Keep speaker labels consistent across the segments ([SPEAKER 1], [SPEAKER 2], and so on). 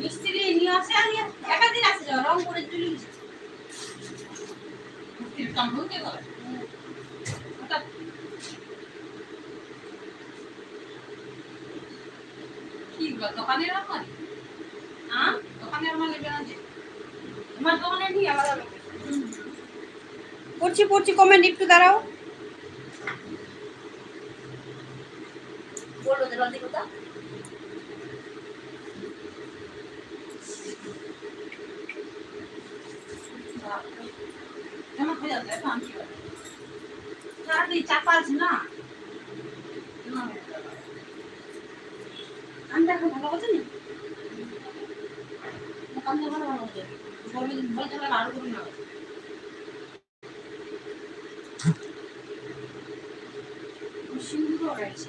[SPEAKER 1] মিস্ত্রি নিয়ে আসে আর একা দিন আসে যাও রং করে চলে গেছে হঠাৎ।
[SPEAKER 2] দোকানের আমার
[SPEAKER 1] হ্যাঁ
[SPEAKER 2] দোকানের আমার নেবে
[SPEAKER 1] তোমার দোকানে নিয়ে আলাদা পড়ছি পড়ছি কমেন্ট একটু দাঁড়াও। বলো জলদি কথা আমি দেখো ভালো কথা নি
[SPEAKER 2] থেকে ভালো ভালো হচ্ছে ভালো চালালে আরও করুন
[SPEAKER 1] রয়েছে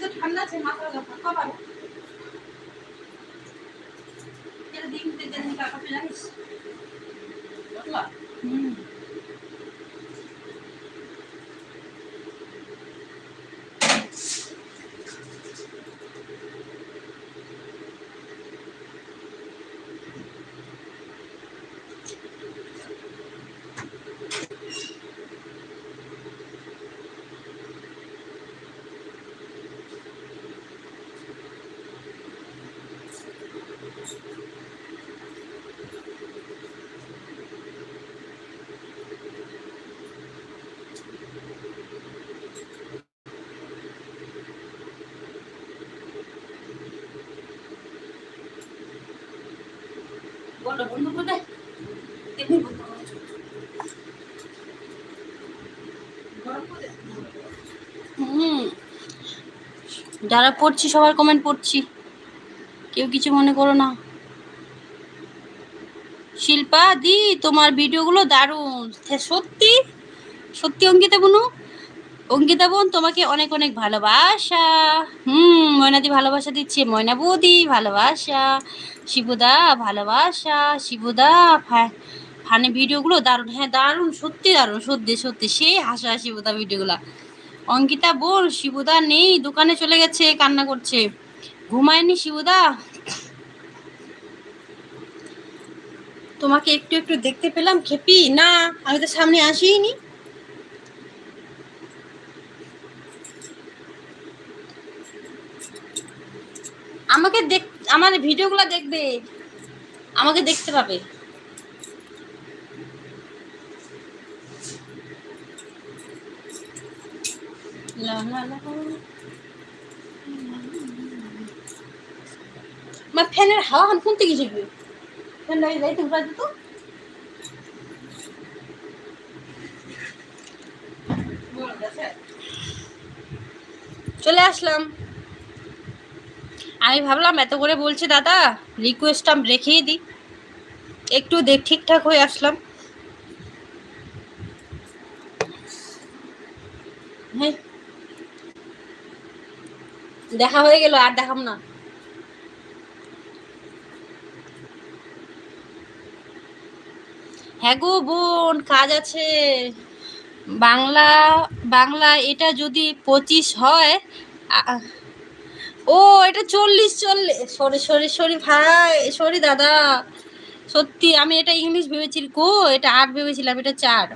[SPEAKER 2] তো ঠান্ডা আছে মাথা ব্যথা খাবার এটা দিন দিন পেয়ে জানিস? বুঝলা
[SPEAKER 1] হুম।
[SPEAKER 2] করে
[SPEAKER 1] হুম, যারা পড়ছি, সবার কমেন্ট পড়ছি। কেউ কিছু মনে করো না। শিল্পা দি, তোমার ভিডিওগুলো দারুণ। সত্যি? সত্যি, অঙ্কিতা বনু? অঙ্কিতা বোন, তোমাকে অনেক অনেক ভালোবাসা। হুম, ময়নাদি ভালোবাসা দিচ্ছে, ময়না বৌদি ভালোবাসা, শিবুদা ভালোবাসা, শিবুদা ফানে ভিডিওগুলো দারুণ হ্যাঁ দারুণ, সত্যি দারুণ, সত্যি সত্যি, সেই হাসা শিবুদা ভিডিওগুলা। অঙ্কিতা বোন, শিবুদা নেই, দোকানে চলে গেছে, কান্না করছে। ঘুমায়নি শিবুদা? তোমাকে একটু একটু দেখতে পেলাম, খেপি? না, আমি তো সামনে আসিনি আমাকে দেখ, আমার ভিডিওগুলো দেখবে। আমাকে দেখতে পাবে। আমার ফ্যানের হাওয়া হান থেকে যাবে? ফ্যান লাগিয়ে যাইতে ঘুরা দিত চলে আসলাম। আমি ভাবলাম এত করে বলছে, দাদা রিকোয়েস্ট আমি রেখেই দিই। একটু দেখ, ঠিকঠাক হয়ে আসলাম। হ্যাঁ। দেখা হয়ে গেল, আর দেখাম না। হ্যাঁ গো বোন, কাজ আছে। বাংলা বাংলা এটা যদি পঁচিশ হয় ও, এটা চল্লিশ চল্লিশ। সরি সরি সরি ভাই, সরি দাদা। সত্যি, আমি এটা ইংলিশ ভেবেছিল। কো, এটা আট ভেবেছিলাম, এটা চার।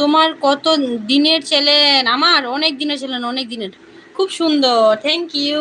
[SPEAKER 1] তোমার কত দিনের ছেলেন আমার অনেক দিনের চ্যালেন অনেক দিনের। খুব সুন্দর থ্যাংক ইউ